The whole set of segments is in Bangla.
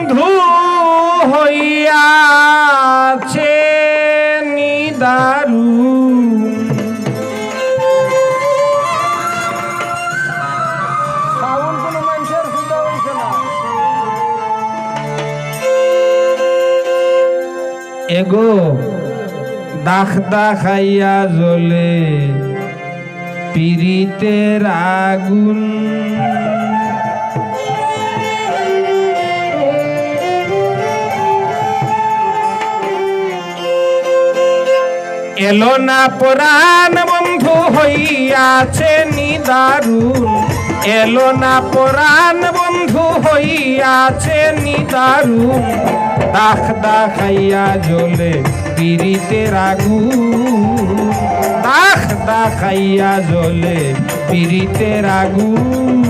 বন্ধু হইয়াছে নিদারু। এগো দাখ দাখাইয়া জ্বলে পিরিতের আগুন। এলো না পরাণ বন্ধু হইয়াছে নিদারুণ। এলো না পরাণ বন্ধু হইয়াছে নিদারুণ। দাখ দাখাইয়া জ্বলে পিরিতের আগুন দাখ দাখাইয়া জ্বলে পিরিতের আগুন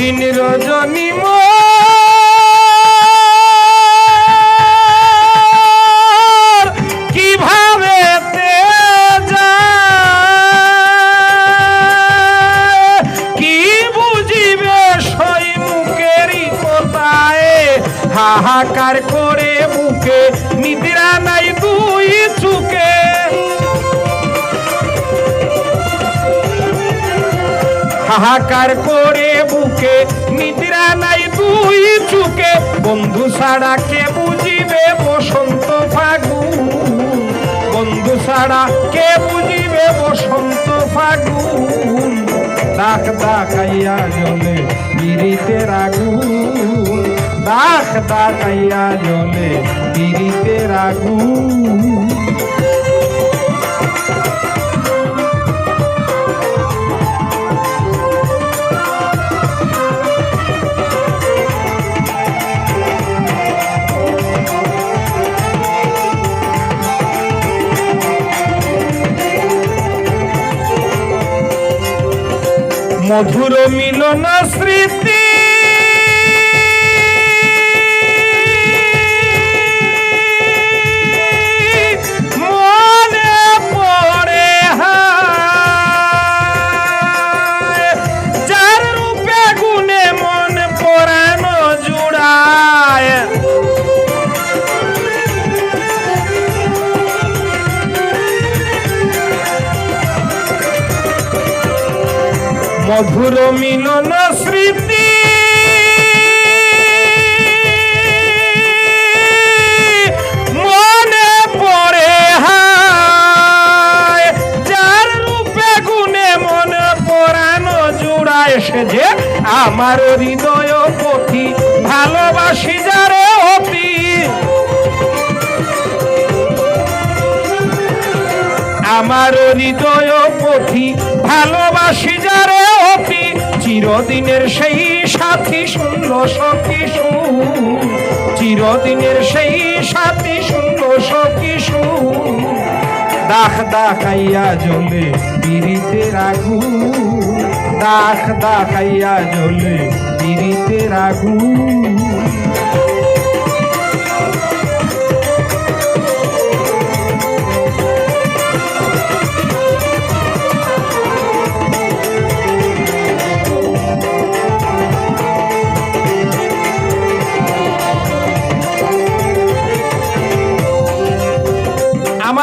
দিন রজনী মোর হাহাকার করে বুকে, নিদ্রা নাই দুই চুকে বন্ধু ছাড়া কে বুঝিবে বসন্ত ফাগু বন্ধু ছাড়া কে বুঝিবে বসন্ত ফাগুন? দাখ দাখাইয়া জলে পিরিতের আগুন। দাখ দাখাইয়া জলে পিরিতের আগুন। মধুর মিলন স্মৃতি মধুর মিলন স্মৃতি। মনে পড়ে মন সে যে আমার হৃদয় পথি, ভালোবাসি যারে অতি। আমার হৃদয় পথি, ভালোবাসি যারে চিরদিনের সেই সাথী শূন্য সখী চিরদিনের সেই সাথী শূন্য সখী দাখ দাখাইয়া জ্বলে বিরিতে রাখু দাখ দাখাইয়া জ্বলে বিরিতে আগুন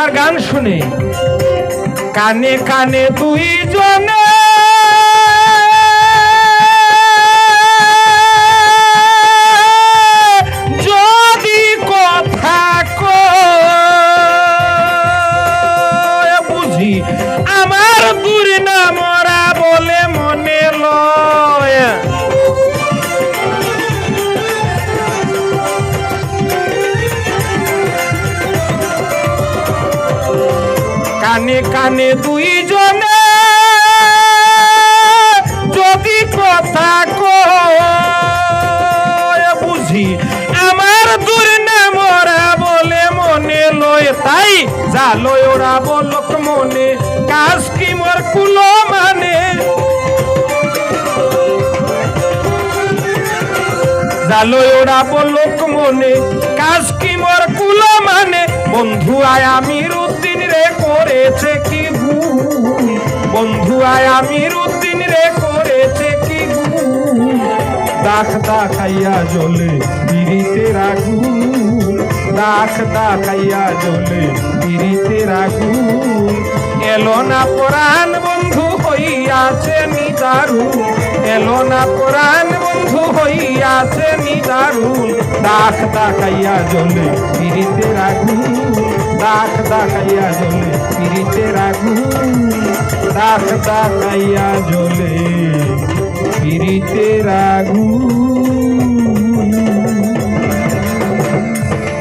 আমার গান শুনে। কানে কানে দুইজনে যদি কানে কানে দুইজনে। যদি কথা বুঝি, আমার দূর মরা বলে মনে লয়। তাই জালয় ওরা বলক মনে, কাজ কি মোর কুলো মানে? জালয় ওরা বলক মনে, কাজ কি মোর কুলো মানে? বন্ধু আয় আমির উদ্দিন রে করেছে কি ভুল? বন্ধু আয় আমির উদ্দিন রে করেছে কি ভুল? দাখ দাখাইয়া জ্বলে পিড়িতে রাগুন দাখ দাখাইয়া জ্বলে পিড়িতে রাগুন এলো না পরাণ বন্ধু হইয়াছে নিদারুন এলো না পরাণ বন্ধু হইয়াছে নিদারুন দাখ দাখাইয়া জ্বলে পিড়িতে রাগুন দাস দাকাইয়া জলে পিরিতের আগুন দাস দাকাইয়া জলে পিরিতের আগুন